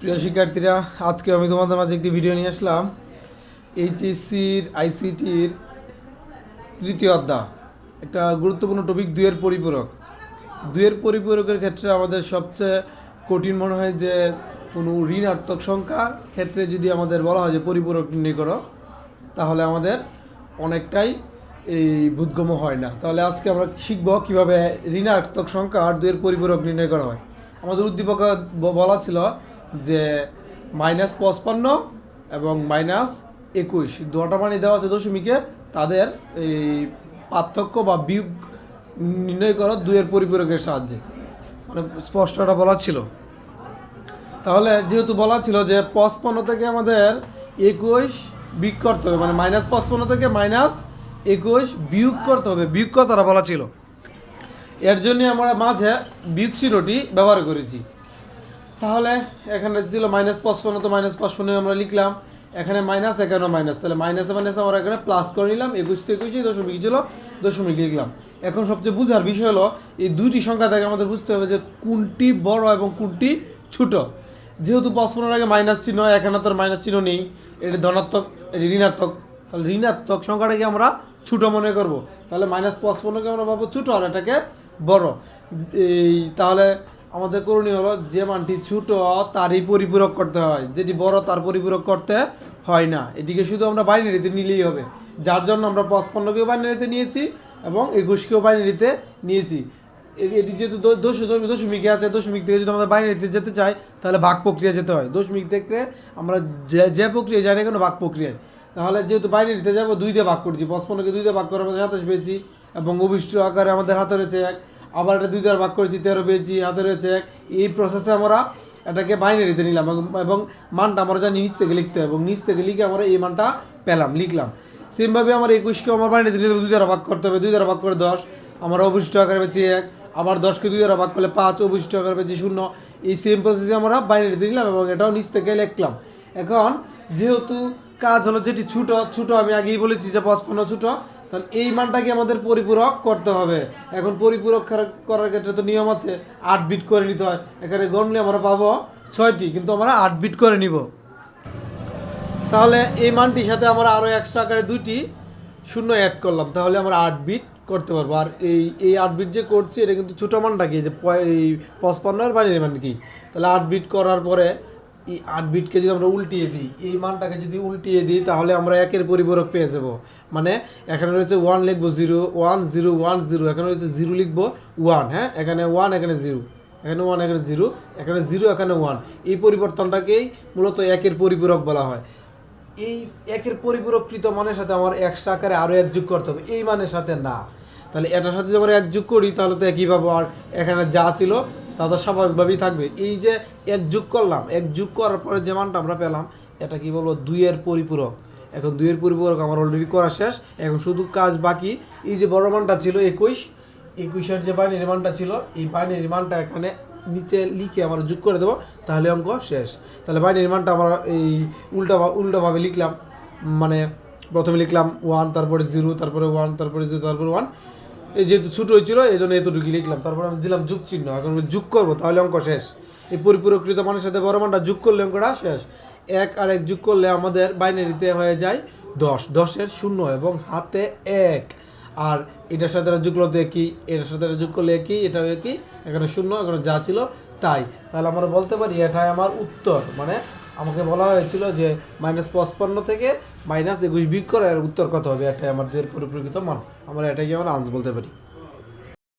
প্রিয় শিক্ষার্থীরা, আজকে আমি তোমাদের মাঝে একটি ভিডিও নিয়ে আসলাম। এইচএসসির আইসিটির তৃতীয় অধ্যায়। একটা গুরুত্বপূর্ণ টপিক দুয়ের পরিপূরক। দুয়ের পরিপূরকের ক্ষেত্রে আমাদের সবচেয়ে কঠিন মনে হয় যে, কোনো ঋণাত্মক সংখ্যা। ক্ষেত্রে যদি আমাদের বলা হয় যে পরিপূরক নির্ণয় করো, তাহলে আমাদের অনেকটাই এই বুদ্গম্য হয় না। তাহলে আজকে আমরা শিখব কীভাবে ঋণাত্মক সংখ্যা আর দুয়ের পরিপূরক নির্ণয় করা হয়। আমাদের উদ্দীপক বলা ছিল যে মাইনাস পঁচপান্ন এবং মাইনাস একুশ। দুটা মানে দেওয়া আছে দশমিকে। তাদের এই পার্থক্য বা বিয়োগ নির্ণয় করো দুইয়ের পরিপূরকের সাহায্যে। মানে স্পষ্টটা বলা ছিল। তাহলে যেহেতু বলা ছিল যে পঁচপান্ন থেকে আমাদের একুশ বিয়োগ করতে হবে মানে মাইনাস পঁচপান্ন থেকে মাইনাস একুশ বিয়োগ করতে হবে। বিয়োগ কথাটা বলা ছিল। এর জন্য আমরা মাঝে বিয়োগ চিহ্নটি ব্যবহার করেছি। তাহলে এখানে ছিল মাইনাস পঁচপান্ন, তো মাইনাস পঁচপান্ন আমরা লিখলাম। এখানে মাইনাস এখানেও মাইনাস তাহলে মাইনাসে মাইনাস আমরা এখানে প্লাস করে নিলাম, একুশ থেকে একুশে দশমিক ছিল, দশমিক লিখলাম। এখন সবচেয়ে বুঝার বিষয় হলো, এই দুইটি সংখ্যা থেকে আমাদের বুঝতে হবে যে কোনটি বড় এবং কোনটি ছোট। যেহেতু পঁচপন্নের আগে মাইনাস চিহ্ন, এখানে তো মাইনাস চিহ্ন নেই, এটা ধনাত্মক, এটি ঋণাত্মক। তাহলে ঋণাত্মক সংখ্যাটাকে আমরা ছোট মনে করব। তাহলে মাইনাস পঁচপন্নকে আমরা ভাববো ছোটো আর এটাকে বড়। এই, তাহলে আমাদের করণীয় হলো যে মানটি ছোট, তারই পরিপূরক করতে হয়। যেটি বড়, তার পরিপূরক করতে হয় না। এটিকে শুধু আমরা বাইনারিতে নিলেই হবে। যার জন্য আমরা পঁচপন্নকেও বাইনারিতে নিয়েছি এবং একুশকেও বাইনারিতে নিয়েছি। এটি যেহেতু দশমিকে আছে, দশমিক থেকে যদি আমরা বাইনারিতে যেতে চাই, তাহলে ভাগ প্রক্রিয়া যেতে হয়। দশমিক থেকে আমরা যে যে প্রক্রিয়া যাই না কেন, ভাগ প্রক্রিয়ায়। তাহলে যেহেতু বাইনারিতে যাব, দুই দিয়ে ভাগ করছি। পঁচপন্নকে দুই দিয়ে ভাগ করার সাতাশ পেয়েছি এবং অভিষ্ট আকারে আমাদের হাতে রয়েছে এক। আবার এটা দুই দ্বারা ভাগ করেছি, তেরো পেয়েছি, হাতে রয়েছে এক। এই প্রসেসে আমরা এটাকে বাইনারিতে নিলাম এবং- মানটা আমরা জানি নিচ থেকে লিখতে হয় এবং নিচ থেকে লিখে আমরা এই মানটা পেলাম, লিখলাম। সেমভাবে আমার একুশকে আমার বাইনারিতে নিতে হবে দুই দ্বারা ভাগ করতে হবে, দুই দ্বারা ভাগ করে দশ। আমার অবশিষ্ট আকারে পেয়েছি এক, আবার দশকে দুই দ্বারা ভাগ করলে পাঁচ, অবশিষ্ট আকারে পেয়েছি শূন্য। এই সেম প্রসেসে আমরা বাইনারিতে নিলাম এবং এটাও নিচ থেকে লিখলাম। এখন যেহেতু কাজ হলো যেটি ছোট ছোট আমি আগেই বলেছি যে পঁচপন্ন ছোট তাহলে এই মানটাকে আমাদের পরিপূরক করতে হবে? এখন পরিপূরক করার ক্ষেত্রে তো নিয়ম আছে, আট বিট করে নিতে হয়। এখানে গণলে আমরা পাবো ছয়টি, কিন্তু আমরা আট বিট করে নিব। তাহলে এই মানটির সাথে আমরা আরও এক্সট্রা আকারে দুইটি শূন্য অ্যাড করলাম। তাহলে আমরা আট বিট করতে পারব। আর এই এই আট বিট যে করছি, এটা কিন্তু ছোটো মানটা কি? যে এই পঁচপান্ন আর বাইরের মান কি? তাহলে আট বিট করার পরে এই আট বিটকে যদি আমরা উল্টিয়ে দিই, এই মানটাকে যদি উল্টিয়ে দিই, তাহলে আমরা একের পরিপূরক পেয়ে যাব। মানে এখানে রয়েছে ওয়ান লিখব zero one zero one zero এখানে রয়েছে জিরো লিখব ওয়ান হ্যাঁ? এখানে ওয়ান এখানে জিরো এখানে ওয়ান এখানে জিরো এখানে জিরো এখানে ওয়ান এই পরিবর্তনটাকেই মূলত একের পরিপূরক বলা হয়। এই একের পরিপূরকৃত মানের সাথে আমার এক্সট্রা আকারে আরও এক যোগ করতে হবে। এই মানের সাথে না। তাহলে এটার সাথে যদি আমরা এক যোগ করি, তাহলে তো একই পাবো। আর এখানে যা ছিল তা তো স্বাভাবিকভাবেই থাকবে। এই যে এক যোগ করলাম, এক যোগ করার পরে যে মানটা আমরা পেলাম, এটা কি বলব? দুইয়ের পরিপূরক। এখন দুইয়ের পরিপূরক আমার অলরেডি করা শেষ। এখন শুধু কাজ বাকি। এই যে বড় মানটা ছিল একুশ, একুশের যে বাইনারি মানটা ছিল, এই বাইনারি মানটা এখানে নিচে লিখে আমরা যোগ করে দেবো। তাহলে অঙ্ক শেষ। তাহলে বাইনারি মানটা আমরা এই উল্টা উল্টোভাবে লিখলাম। মানে প্রথমে লিখলাম ওয়ান তারপরে জিরো তারপরে ওয়ান তারপরে জিরো তারপরে ওয়ান এই যেহেতু ছোটো হয়েছিল এই জন্য এতটুকু লিখলাম। তারপরে আমি দিলাম যুগ চিহ্ন। এখন যুগ করব, তাহলে অঙ্ক শেষ। এই পরিপূরকৃত মানের সাথে বড় মানটা যোগ করলে অঙ্কটা শেষ। এক আর এক যোগ করলে আমাদের বাইনারিতে হয়ে যায় দশ। দশের শূন্য এবং হাতে এক। আর এটার সাথে এটা যোগ করলে একই, এটার সাথে এটা যোগ করলে একই, এটাও একই। এখানে শূন্য, এখানে যা ছিল তাই। তাহলে আমরা বলতে পারি এটাই আমার উত্তর। মানে আমাকে বলা হয়েছিল যে মাইনাস পঁচপান্ন থেকে মাইনাস একুশ বিক করে উত্তর কত হবে? এটাই আমাদের পরিপ্রেক্ষিত মান আমরা এটাকে আমরা আনস বলতে পারি।